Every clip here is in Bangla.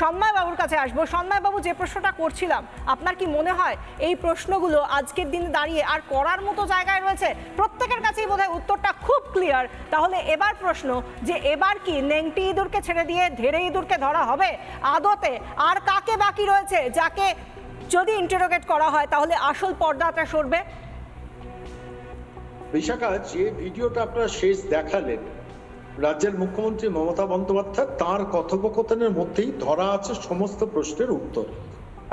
সন্ময় বাবুর কাছে আসব। সন্ময় বাবু যে প্রশ্নটা করছিলাম, আপনার কি মনে হয় এই প্রশ্নগুলো আজকের দিনে দাঁড়িয়ে আর করার মতো জায়গায় রয়েছে? প্রত্যেকের কাছেই বোধহয় উত্তরটা খুব ক্লিয়ার তাহলে এবার প্রশ্ন যে এবার কি নেংটি ইঁদুরকে ছেড়ে দিয়ে ধেড়ে ইঁদুরকে ধরা হবে? আদতে আর কাকে বাকি রয়েছে যাকে যদি ইন্টারোগেট করা হয়, তাহলে আসল পর্দাটা সরবে? বিশাখা, যে ভিডিওটা আপনারা শেষ দেখালেন রাজ্যের মুখ্যমন্ত্রী মমতা বন্দ্যোপাধ্যায় তার কথোপকথনের মধ্যেই ধরা আছে সমস্ত প্রশ্নের উত্তর।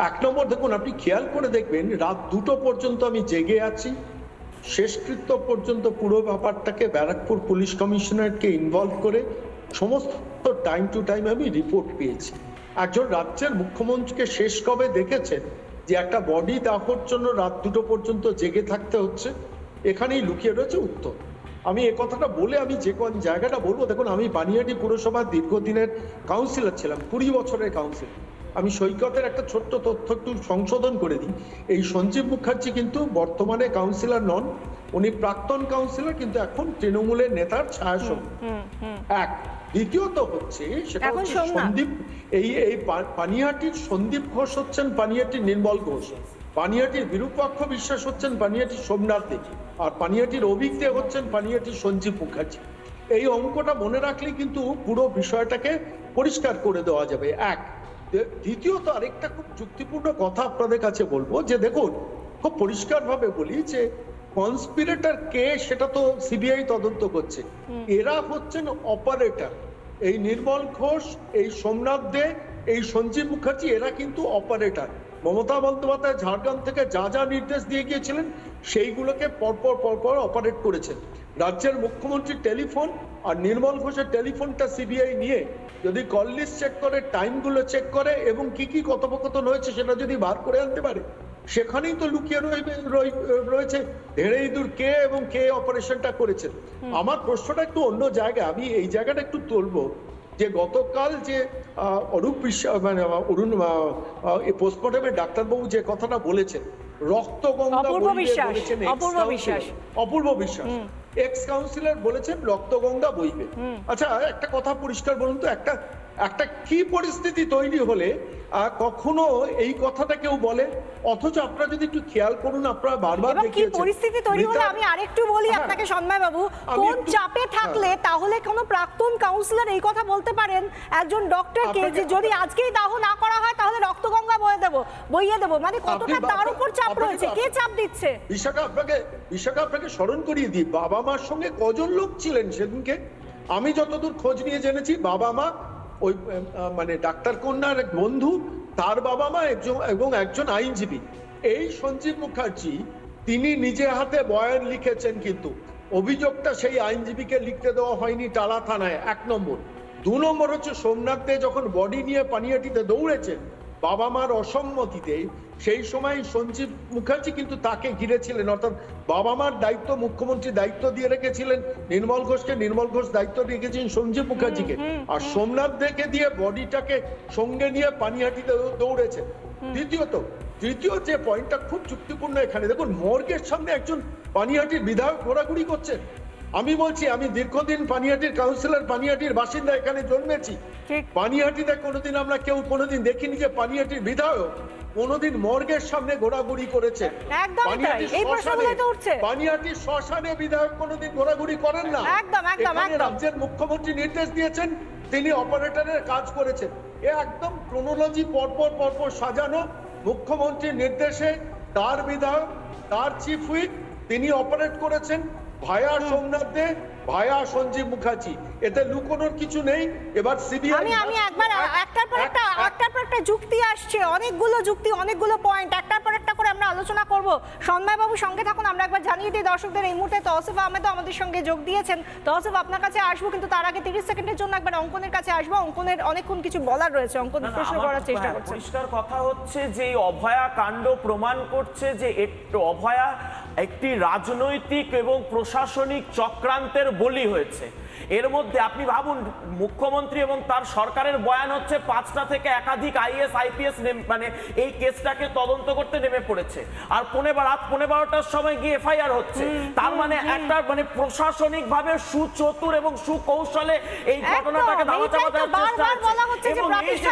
এক নম্বর দেখুন, আপনি খেয়াল করে দেখবেন, রাত দুটো পর্যন্ত আমি জেগে আছি। শেষকৃত্য পর্যন্ত পুরো ব্যাপারটাকে ব্যারাকপুর পুলিশ কমিশনারকে ইনভলভ করে সমস্ত টাইম টু টাইম আমি রিপোর্ট পেয়েছি। একজন রাজ্যের মুখ্যমন্ত্রীকে শেষ কবে দেখেছেন? যে একটা বডি দাহর জন্য রাত দুটো পর্যন্ত জেগে থাকতে হচ্ছে, এখানেই লুকিয়ে রয়েছে উত্তর। আমি এ কথাটা বলে আমি যে কোন জায়গাটা বলব দেখুন আমি বানিয়াটি পুরসভার দীর্ঘদিনের কাউন্সিলর ছিলাম কুড়ি বছরের কাউন্সিল আমি সৈকতের একটা ছোট্ট তথ্য একটু সংশোধন করে দিই। এই সঞ্জীব মুখার্জি কিন্তু বর্তমানে কাউন্সিলর নন উনি প্রাক্তন কাউন্সিলর কিন্তু এখন তৃণমূলের নেতার ছায়াসঙ্গী। এক। দ্বিতীয়ত হচ্ছে সেটা হচ্ছে সন্দীপ এই এই পানিহাটির সন্দীপ ঘোষ হচ্ছেন পানিহাটির নির্মল ঘোষ। পানিহাটির বিরূপাক্ষ বিশ্বাস হচ্ছেন পানিহাটির সোমনাথ দেখি আর পানিহাটির অভিক দে হচ্ছেন পানিহাটির সঞ্জীব মুখার্জি। এই অঙ্কটা মনে রাখলে কিন্তু পুরো বিষয়টাকে পরিষ্কার করে দেওয়া যাবে। এক দ্বিতীয়ত আরেকটা খুব যুক্তিপূর্ণ কথা আপনাদের কাছে বলব যে দেখুন খুব পরিষ্কারভাবে বলি যে কনস্পিরেটর কে সেটা তো সিবিআই তদন্ত করছে। এরা হচ্ছেন অপারেটর। এই নির্মল ঘোষ এই সোমনাথ দে এই সঞ্জীব মুখার্জি এরা কিন্তু অপারেটর। মমতা বন্দ্যোপাধ্যায় ঝাড়গ্রাম থেকে যা যা নির্দেশ দিয়ে গিয়েছিলেন সেইগুলোকে পরপর পরপর অপারেট করেছেন। রাজ্যের মুখ্যমন্ত্রীর টেলিফোন আর নির্মল ঘোষের টেলিফোনটা সিবিআই নিয়ে যদি কল লিস্ট চেক করে টাইমগুলো চেক করে এবং কি কি কথোপকথন হয়েছে সেটা যদি বার করে আনতে পারে সেখানেই তো লুকিয়ে রইবে রই- রয়েছে ধেড়ে ইঁদুর কে এবং কে অপারেশনটা করেছে। আমার প্রশ্নটা একটু অন্য জায়গায় আমি এই জায়গাটা একটু তুলবো যে গতকাল যে অরূপ বিশ্বাস মানে অরুণ পোস্টমর্টমে ডাক্তারবাবু যে কথাটা বলেছেন রক্ত অপূর্ব বিশ্বাস, অপূর্ব বিশ্বাস। অপূর্ব বিশ্বাস। এক্স কাউন্সিলর বলেছেন রক্তগঙ্গা বইবে আচ্ছা একটা কথা পরিষ্কার বলুন তো একটা একটা কি পরিস্থিতি তৈরি হলে কখনো এই কথাটা কেউ বলে? অথচ আপনারা যদি একটু খেয়াল করুন আপনারা বারবার কি পরিস্থিতি তৈরি হলে আমি আরেকটু বলি হ্যাঁ। আপনাকে সন্ময় বাবু। কোন চাপে থাকলে তাহলে কোনো প্রাক্তন কাউন্সিলর এই কথা বলতে পারেন? একজন ডক্টরকে আপনাকে- যে যদি আজকেই দাহ না করা হয় তাহলে রক্তগঙ্গা বয়ে দেবো বইয়ে দেবো। মানে কতটা তার উপর চাপ রয়েছে? কে চাপ দিচ্ছে? বিশাখা আপনাকে বিশাখা আপনাকে স্মরণ করিয়ে দিই বাবা মার সঙ্গে কজন লোক ছিলেন সেদিনকে? আমি যতদূর খোঁজ নিয়ে জেনেছি বাবা মা ওই মানে ডাক্তার কন্যার এক বন্ধু, তার বাবা মা একজন, এবং একজন আইনজীবী। এই সঞ্জীব মুখার্জি, তিনি নিজে হাতে বয়ান লিখেছেন কিন্তু। অভিযোগটা সেই আইনজীবীকে লিখতে দেওয়া হয়নি টালা থানায়, এক নম্বর। দু নম্বর হচ্ছে সোমনাথ দে যখন বডি নিয়ে পানিয়াটিতে দৌড়েছেন বাবা মার অসম্মতিতে সেই সময় সঞ্জীব মুখার্জি কিন্তু তাকে ঘিরেছিলেন অর্থাৎ বাবা মার দায়িত্ব মুখ্যমন্ত্রী দায়িত্ব দিয়ে রেখেছিলেন নির্মল ঘোষকে নির্মল ঘোষ দায়িত্ব রেখেছিলেন সঞ্জীব মুখার্জিকে। আর সোমনাথ দেখে দিয়ে বডিটাকে সঙ্গে নিয়ে পানিহাটিতে দৌড়েছে। দ্বিতীয়ত তৃতীয় যে পয়েন্টটা খুব যুক্তিপূর্ণ এখানে দেখুন মর্গের সামনে একজন পানিহাটির বিধায়ক ঘোরাঘুরি করছেন আমি বলছি আমি দীর্ঘদিন পানিহাটির কাউন্সিলর পানিহাটির বাসিন্দা এখানে জন্মেছি। পানিহাটিতে কোনোদিন আমরা কেউ কোনোদিন দেখিনি যে পানিহাটির বিধায়ক কোনোদিন মর্গের সামনে ঘোরাঘুরি করেছে। প্রশ্নগুলোই শ্মশানে- বিধায়ক কোনোদিন ঘোরাঘুরি করেন না। রাজ্যের মুখ্যমন্ত্রী নির্দেশ দিয়েছেন তিনি অপারেটরের কাজ করেছেন। এ একদম ক্রোনোলজি পরপর পরপর সাজানো মুখ্যমন্ত্রীর নির্দেশে তার বিধায়ক তার চিফ হুইপ তিনি অপারেট করেছেন। ভায়া সোমনাথ দে ভায়া সঞ্জীব মুখার্জি। এতে লুকোনোর কিছু নেই। এবার সিবিআই আমি আমি একবার একটার পর একটা একটার পর একটা যুক্তি আসছে। অনেকগুলো যুক্তি অনেকগুলো পয়েন্ট একটার পর একটা করে আমরা আলোচনা করব। সন্ময় বাবু সঙ্গে থাকুন আমরা একবার জানিয়ে দিই দর্শকদের এই মুহূর্তে তহসিফ আহমেদও আমাদের সঙ্গে যোগ দিয়েছেন। তহসিফ আপনার কাছে আসব কিন্তু তার আগে তিরিশ সেকেন্ডের জন্য একবার অঙ্কনের কাছে আসব। অঙ্কনের অনেকক্ষণ কিছু বলার রয়েছে। অঙ্কন প্রশ্ন করার চেষ্টা করছেন। পরিষ্কার কথা হচ্ছে যে অভয়া কাণ্ড প্রমাণ করছে যে একটু অভয়া একটি রাজনৈতিক এবং প্রশাসনিক চক্রান্তের বলি হয়েছে। এর মধ্যে আপনি ভাবুন মুখ্যমন্ত্রী এবং তার সরকারের বয়ান হচ্ছে পাঁচটা থেকে একাধিক আইএস আইপিএস মানে এই কেসটাকে তদন্ত করতে নেমে পড়েছে। আর পনে রাত পনেরো বারোটার সময় গিয়ে এফআইআর হচ্ছে। তার মানে একটা মানে প্রশাসনিক ভাবে সুচতুর এবং সুকৌশলে এই ঘটনাটাকে চাপা দেওয়ার চেষ্টা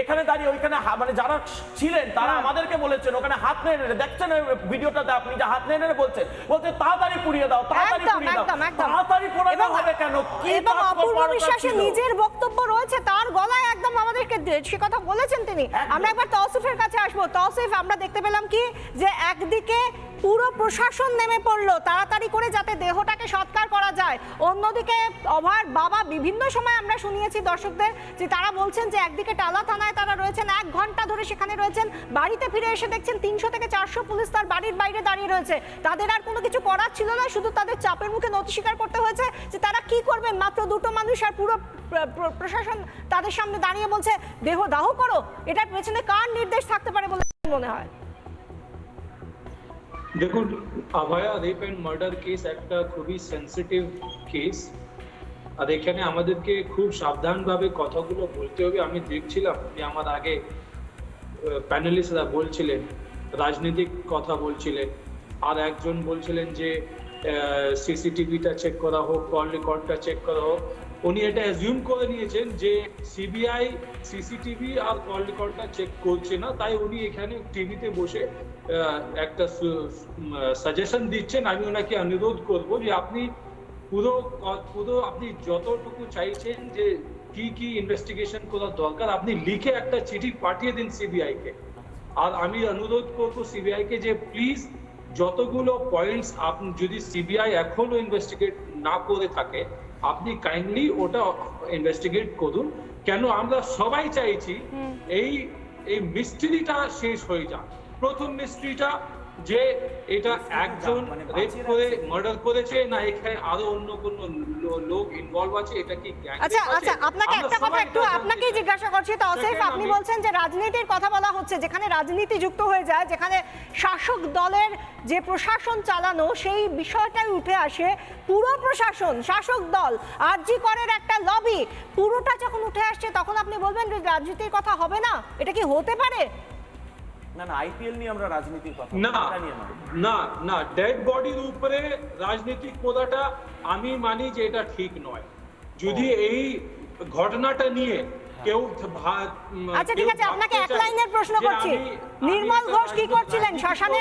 এখানে দাঁড়িয়ে ওইখানে মানে যারা ছিলেন তারা। আমাদেরকে বলেছেন ওখানে হাত নেড়ে দেখছেন ভিডিওটাতে আপনি যে হাত নেড়ে নেড়ে বলছেন বলছে তাড়াতাড়ি পুড়িয়ে দাও তাড়াতাড়ি একদম পুড়িয়ে দাও। তাড়াতাড়ি পোড়ানো হবে কেন? কি এবং অপূর্ব বিশ্বাসের নিজের বক্তব্য রয়েছে তার গলায় একদম আমাদেরকে সে কথা বলেছেন তিনি। আমরা একবার তৌসিফের কাছে আসব। তৌসিফ আমরা দেখতে পেলাম কি? যে একদিকে পুরো প্রশাসন নেমে পড়ল। তাড়াতাড়ি করে যাতে দেহটাকে সৎকার করা যায়। অন্যদিকে অভয়ের বাবা বিভিন্ন সময় আমরা শুনিয়েছি দর্শকদের যে তারা বলছেন যে একদিকে টালা থানায় তারা রয়েছেন, এক ঘণ্টা ধরে সেখানে রয়েছেন। বাড়িতে ফিরে এসে দেখছেন তিনশো থেকে চারশো পুলিশ তার বাড়ির বাইরে দাঁড়িয়ে রয়েছে। তাদের আর কোনো কিছু করার ছিল না, শুধু তাদের চাপের মুখে নথি স্বীকার করতে হয়েছে যে তারা কি করবেন মাত্র দুটো মানুষ আর প্র- প্রশাসন তাদের সামনে দাঁড়িয়ে বলছে, দেহ দাহ করো। এটার পেছনে কার নির্দেশ থাকতে পারে বলে মনে হয়? দেখুন, Abhaya rape and murder case একটা খুবই সেন্সিটিভ কেস আর এখানে আমাদেরকে খুব সাবধানভাবে কথাগুলো বলতে হবে। আমি দেখছিলাম যে আমার আগে প্যানেলিস্টরা বলছিলেন, রাজনৈতিক কথা বলছিলেন। আর একজন বলছিলেন যে সিসিটিভিটা চেক করা হোক কল রেকর্ডটা চেক করা হোক। উনি এটা অ্যাজিউম করে নিয়েছেন যে সিবিআই সিসিটিভি আর কল রেকর্ডটা চেক করছে না, তাই উনি এখানে টিভিতে বসে একটা সাজেশন দিচ্ছেন। আমি ওনাকে অনুরোধ করব যে আপনি পুরো পুরো আপনি যতটুকু চাইছেন যে কি কি ইনভেস্টিগেশন করার দরকার, আপনি লিখে একটা চিঠি পাঠিয়ে দিন সিবিআই কে আর আমি অনুরোধ করব সিবিআই কে যে প্লিজ যতগুলো পয়েন্টস আপনি যদি সিবিআই এখনও ইনভেস্টিগেট না করে থাকে আপনি কাইন্ডলি ওটা ইনভেস্টিগেট করুন। কেন আমরা সবাই চাইছি এই এই মিস্ট্রিটা শেষ হয়ে যাক। প্রথম মিস্ট্রিটা যে এটা একজন মানে রেপ করে মার্ডার করেছে না এখানে আরও অন্য কোনো লোক ইনভলভ আছে এটা কি আচ্ছা আচ্ছা আপনাকে একটা কথা একটু আপনাকেই জিজ্ঞাসা করছি তৌসিফ Second, আপনি বলছেন যে রাজনীতির কথা বলা হচ্ছে যেখানে রাজনীতি যুক্ত হয়ে যায় যেখানে শাসক দলের যে প্রশাসন চালানো সেই বিষয়টাই উঠে আসে পুরো প্রশাসন শাসক দল আরজি করের একটা লবি পুরোটা যখন উঠে আসছে তখন আপনি বলবেন যে রাজনীতির কথা হবে না? এটা কি হতে পারে? না না আইপিএল নিয়ে আমরা রাজনীতির কথা না এটা নিয়ে নয়। না না ডেড বডির উপরে রাজনীতিক আমি মানি যে এটা ঠিক নয়। যদি এই ঘটনাটা নিয়ে কেউ আচ্ছা ঠিক আছে আপনাকে এক লাইনের প্রশ্ন করছি। নির্মল ঘোষ কি করছিলেন? শ্মশানে